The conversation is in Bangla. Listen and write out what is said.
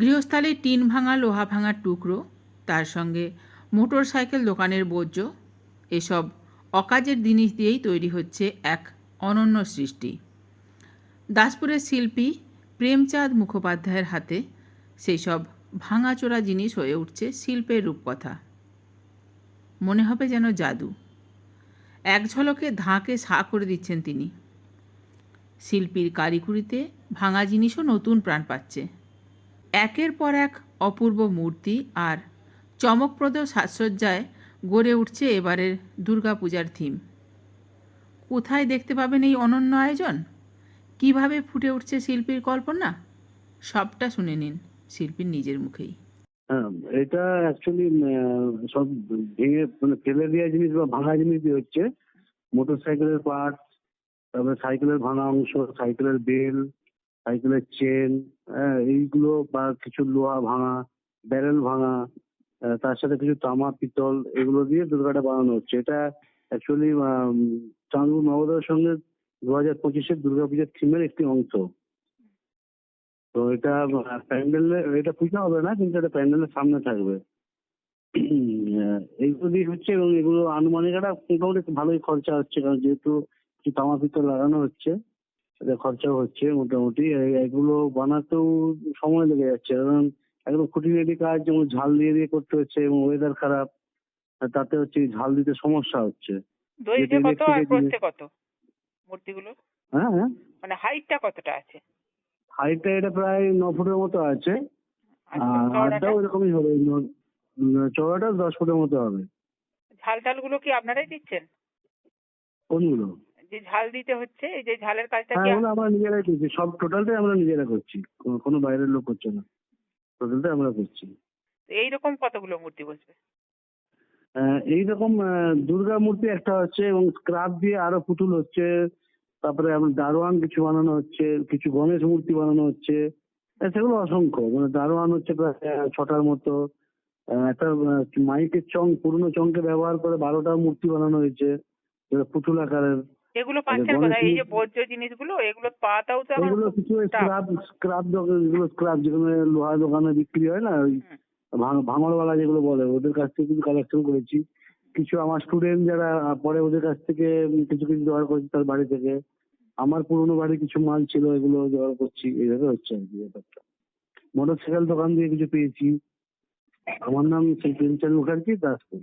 গৃহস্থালির টিন ভাঙা, লোহা ভাঙার টুকরো, তার সঙ্গে মোটর সাইকেল দোকানের বর্জ্য, এসব অকাজের জিনিস দিয়েই তৈরি হচ্ছে এক অনন্য সৃষ্টি। দাসপুরের শিল্পী প্রেমচাঁদ মুখোপাধ্যায়ের হাতে সেই সব ভাঙাচোরা জিনিস হয়ে উঠছে শিল্পের রূপকথা। মনে হবে যেন জাদু। এক ঝলকে ধাঁকে সা করে দিচ্ছেন তিনি। শিল্পীর কারিকুরিতে ভাঙা জিনিসও নতুন প্রাণ পাচ্ছে। একের পর এক অপূর্ব মূর্তি আর চমকপ্রদ সাজসজ্জায় গড়ে উঠছে এবারের দুর্গাপূজার থিম। কোথায় দেখতে পাবেন এই অনন্য আয়োজন? কীভাবে ফুটে উঠছে শিল্পীর কল্পনা? সবটা শুনে নিন শিল্পীর নিজের মুখেই। হ্যাঁ এটা অ্যাকচুয়ালি সব ভেঙে মানে ফেলে দেওয়া জিনিস বা ভাঙা জিনিস দিয়ে হচ্ছে। মোটর সাইকেলের পার্ট তারপরে সাইকেলের ভাঙা অংশ, সাইকেলের বেল সাইকেলের চেন হ্যাঁ এইগুলো বা কিছু লোহা ভাঙা ব্যারেল ভাঙা তার সাথে কিছু তামা, পিতল এগুলো দিয়ে দুর্গাটা বানানো হচ্ছে। এটা অ্যাকচুয়ালি চাঁদপুর নবোদয়ের সঙ্গে দু হাজার পঁচিশের দুর্গাপূজার থিমের একটি অংশ। তো এটা প্যান্ডেলে, এটা পুজো হবে না, কিন্তু এটা প্যান্ডেলের সামনে থাকবে। এইগুলো দিয়ে হচ্ছে এবং এগুলো আনুমানিক একটা মোটামুটি ভালোই খরচা হচ্ছে, কারণ যেহেতু তামা, পিতল লাগানো হচ্ছে এটা খরচাও হচ্ছে মোটামুটি। এগুলো বানাতেও সময় লেগে যাচ্ছে। কারণ একদম খুঁটিনাটি কাজ যেমন ঝাল দিয়ে দিয়ে করতে হচ্ছে এবং ওয়েদার খারাপ আর তাতে হচ্ছে ঝাল দিতে সমস্যা হচ্ছে। দৈর্ঘ্য কত আর প্রস্থে কত? মূর্তিগুলো? হ্যাঁ হ্যাঁ। মানে হাইটটা কতটা আছে? হাইটটা এটা প্রায় ন ফুটের মতো আছে। আচ্ছা, আর চওড়াটা? এরকমই হবে। ন- দশ ফুটের মতো হবে। ঝাল ঝালগুলো কি আপনারাই দিচ্ছেন? কোনগুলো? যে ঝাল দিতে হচ্ছে এই যে ঝালের কাজটা হ্যাঁ কি এগুলো আমরা নিজেরাই করছি। সব টোটালটাই আমরা নিজেরা করছি। কোনো- বাইরের লোক করছে না। টোটালটাই আমরা করছি। এইরকম কতগুলো মূর্তি বসবে? আহ, এইরকম দুর্গা মূর্তি একটা হচ্ছে এবং স্ক্রাপ দিয়ে আরও পুতুল হচ্ছে। তারপরে আমার দারোয়ান কিছু বানানো হচ্ছে কিছু গণেশ মূর্তি বানানো হচ্ছে। সেগুলো অসংখ্য। মানে দারোয়ান হচ্ছে প্রায় ছটার মতো। একটা মাইকের চং পুরনো চংকে ব্যবহার করে বারোটা মূর্তি বানানো হয়েছে। পুতুল আকারের। এগুলো পাচ্ছেন গণেশ কোথায়? এই যে বর্জ্য জিনিসগুলো এগুলো পাতাও তো এগুলো কিছু। স্ক্রাপ স্ক্রাপ যেগুলো স্ক্রাপ যেখানে লোহা দোকানে বিক্রি হয় না ওই ভাঙড়ওয়ালা যেগুলো বলে ওদের কাছ থেকে কিছু কালেকশন করেছি। কিছু আমার স্টুডেন্ট যারা পরে ওদের কাছ থেকে কিছু কিছু জোগাড় করেছি তার বাড়ি থেকে। আমার পুরোনো বাড়ির কিছু মাল ছিল এগুলো জোগাড় করছি এইভাবে হচ্ছে আর কি ব্যাপারটা। মোটর সাইকেল দোকান দিয়ে কিছু পেয়েছি। আমার নাম শ্রী প্রেমচাঁদ মুখার্জি দাসপুর।